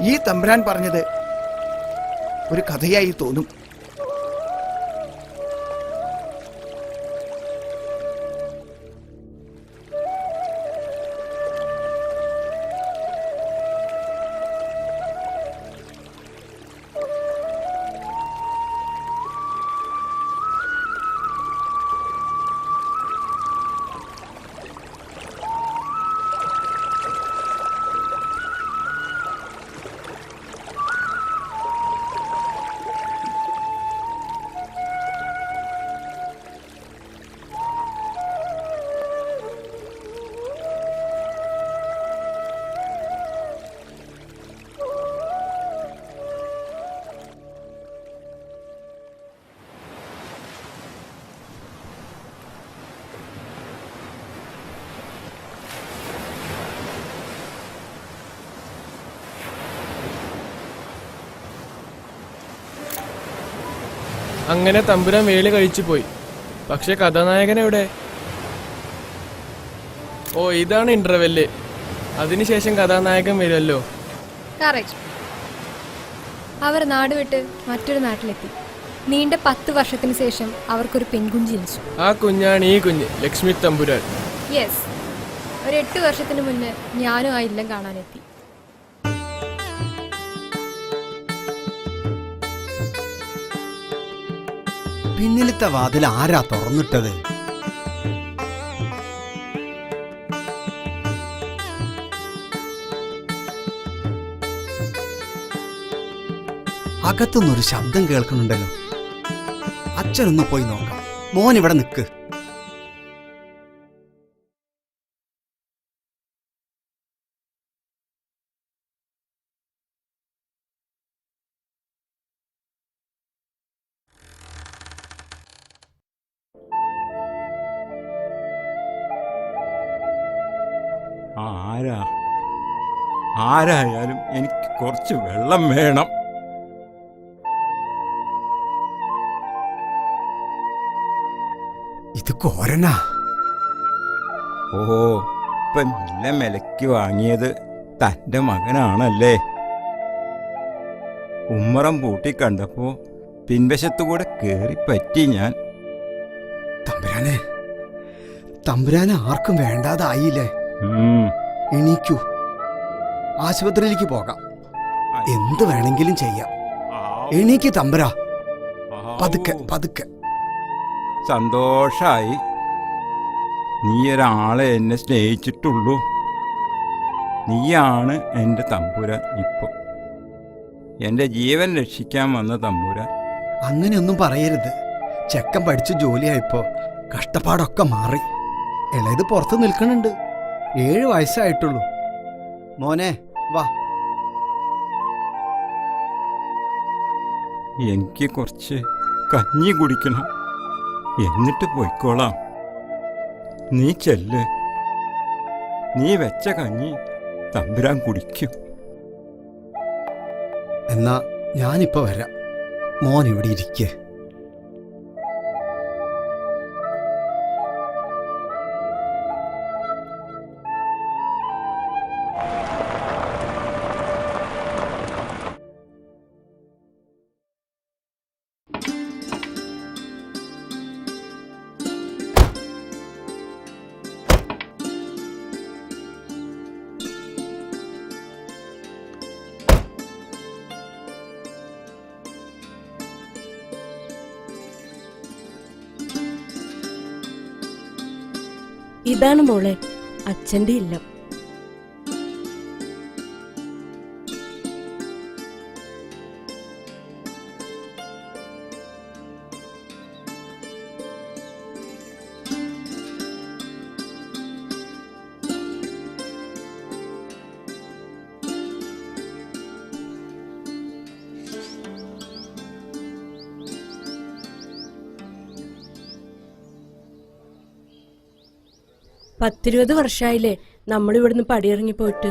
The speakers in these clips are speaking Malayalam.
ഈ തമ്പുരാൻ പറഞ്ഞത് ഒരു കഥയായി തോന്നും. അങ്ങനെ തമ്പുരാൻ വേലി കഴിച്ചു പോയി. പക്ഷെ കഥാനായകൻ എവിടെ? ഓ ഇതാണ് ഇന്റർവെല്ല് അതിനുശേഷം കഥാനായകൻ വരുമല്ലോ. അവർ നാട് വിട്ട് മറ്റൊരു നാട്ടിലെത്തി. നീണ്ട പത്ത് വർഷത്തിന് ശേഷം അവർക്കൊരു പെൺകുഞ്ഞ് ജനിച്ചു. ആ കുഞ്ഞാണ് ഈ കുഞ്ഞ് ലക്ഷ്മി തമ്പുരാൻ. യെസ് ഒരു എട്ട് വർഷത്തിന് മുന്നേ ഞാനും ആ ഇല്ലം കാണാനെത്തി. പിന്നിലത്തെ വാതിൽ ആരാ തുറന്നിട്ടത്? അകത്തുനിന്നൊരു ശബ്ദം കേൾക്കുന്നുണ്ടല്ലോ. അച്ഛനൊന്ന് പോയി നോക്കാം. മോൻ ഇവിടെ നിൽക്ക് ആരാ? ആരായാലും എനിക്ക് കുറച്ച് വെള്ളം വേണം. ഇത് കോരനാ. ഓ ഇപ്പൊ നല്ല വിലക്ക് വാങ്ങിയത് തന്റെ മകനാണല്ലേ? ഉമ്മറം പൂട്ടി കണ്ടപ്പോ പിൻവശത്തുകൂടെ കേറി പറ്റി ഞാൻ. തമ്പുരാനെ തമ്പുരാനെ ആർക്കും വേണ്ടാതായില്ലേ. എണീക്കൂ. ആശുപത്രിയിലേക്ക് പോകാം. എന്ത് വേണമെങ്കിലും ചെയ്യാം. എണീക്ക് തമ്പുരാ. പതുക്കെ. പതുക്കെ. സന്തോഷായി. നീ ഒരാളെ എന്നെ സ്നേഹിച്ചിട്ടുള്ളൂ. നീയാണ് എന്റെ തമ്പുരാൻ ഇപ്പോൾ എന്റെ ജീവൻ രക്ഷിക്കാൻ വന്ന തമ്പുരാൻ. അങ്ങനെയൊന്നും പറയരുത്. ചെക്കൻ പഠിച്ച് ജോലിയായപ്പോ കഷ്ടപ്പാടൊക്കെ മാറി. ഇളയത് പുറത്ത് നിൽക്കണുണ്ട് ഏഴ് വയസ്സായിട്ടുള്ളൂ. മോനെ വാ. എനിക്ക് കുറച്ച് കഞ്ഞി കുടിക്കണം. എന്നിട്ട് പോയിക്കോളാം. നീ ചെല്ല്. നീ വെച്ച കഞ്ഞി തമ്പുരാൻ കുടിക്കും. എന്നാ ഞാനിപ്പോ വരാം. മോൻ ഇവിടെ ഇരിക്കേ. ഇതാണ് മോളെ അച്ഛന്റെ ഇല്ലം. പത്തിരുപത് വർഷമായില്ലേ നമ്മൾ ഇവിടുന്ന് പടിയിറങ്ങി പോയിട്ട്.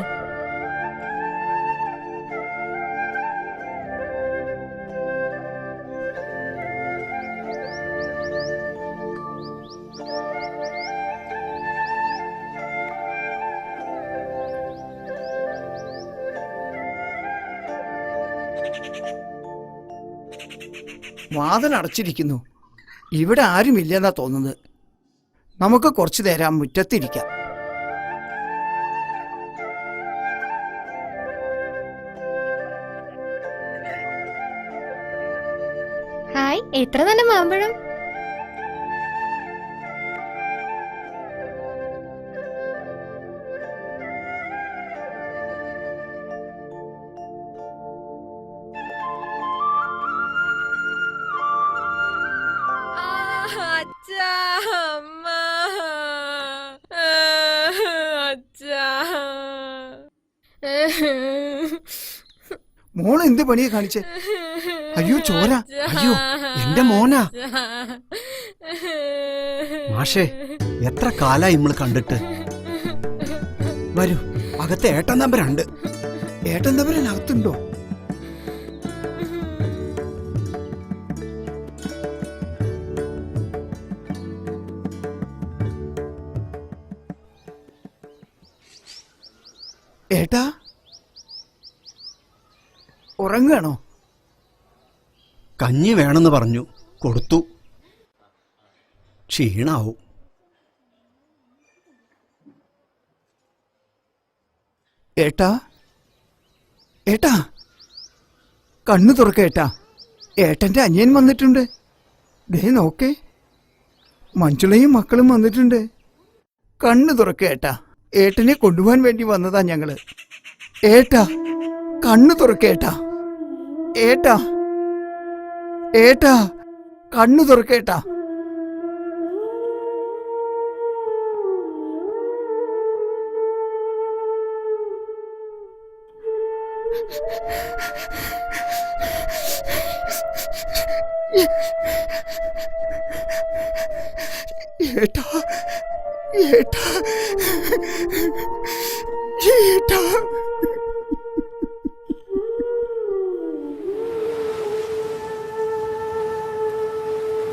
വാതിൽ അടച്ചിരിക്കുന്നു ഇവിടെ ആരുമില്ലെന്നാ തോന്നുന്നത്. നമുക്ക് കുറച്ചു നേരം മുറ്റത്തിരിക്കാം. ഹായ് എത്ര നല്ല മാമ്പഴം? മോൾ എന്ത് പണിയെ കാണിച്ചേ? അയ്യോ ചോര. അയ്യോ എന്റെ മോനാ. മാഷേ എത്ര കാലായി നമ്മൾ കണ്ടിട്ട്? വരൂ അകത്ത് ഏട്ടൻ നമ്പരുണ്ട്. ഏട്ടൻ തമ്പരൻ അകത്തുണ്ടോ ഏട്ടാ? ഉറങ്ങാണോ കഞ്ഞി വേണമെന്ന് പറഞ്ഞു. കൊടുത്തു. ക്ഷീണാവും. ഏട്ടാ? ഏട്ടാ? കണ്ണു തുറക്ക ഏട്ടാ. ഏട്ടന്റെ അനിയൻ വന്നിട്ടുണ്ട്. ദേ നോക്കേ. മഞ്ജുളയും മക്കളും വന്നിട്ടുണ്ട്. കണ്ണു തുറക്ക ഏട്ടാ. ഏട്ടനെ കൊണ്ടുപോകാൻ വേണ്ടി വന്നതാ ഞങ്ങൾ. ഏട്ടാ കണ്ണു തുറക്ക ഏട്ടാ ഏട്ടാ കണ്ണു തുറക്കേട്ടാ. ഏട്ടാ ഏട്ടാ.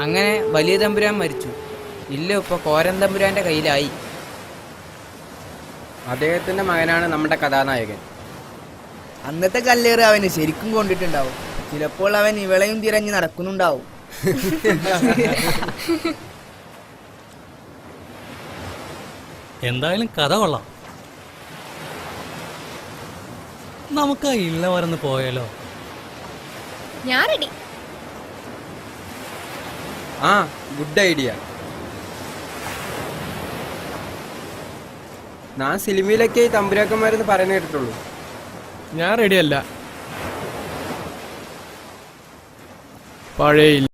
അങ്ങനെ വലിയ തമ്പുരാൻ മരിച്ചു. ഇല്ല ഇപ്പൊ കോരൻ തമ്പുരാന്റെ കയ്യിലായി. അദ്ദേഹത്തിന്റെ മകനാണ് നമ്മുടെ കഥാനായകൻ. അന്നത്തെ കല്ലേറ് അവന് ശരിക്കും കൊണ്ടിട്ടുണ്ടാവും. ചിലപ്പോൾ അവൻ ഇവളെയും തിരഞ്ഞ് നടക്കുന്നുണ്ടാവും. എന്തായാലും കഥ കൊള്ളാം. നമുക്ക് ആ ഇല്ല വരന്ന് പോയാലോ? ഞാൻ റെഡി ആ ഗുഡ് ഐഡിയ ഞാൻ സിനിമയിലൊക്കെ ഈ തമ്പുരാക്കന്മാരെന്ന് പറയുന്ന കേട്ടിട്ടുള്ളൂ. ഞാൻ റെഡിയല്ല പഴയ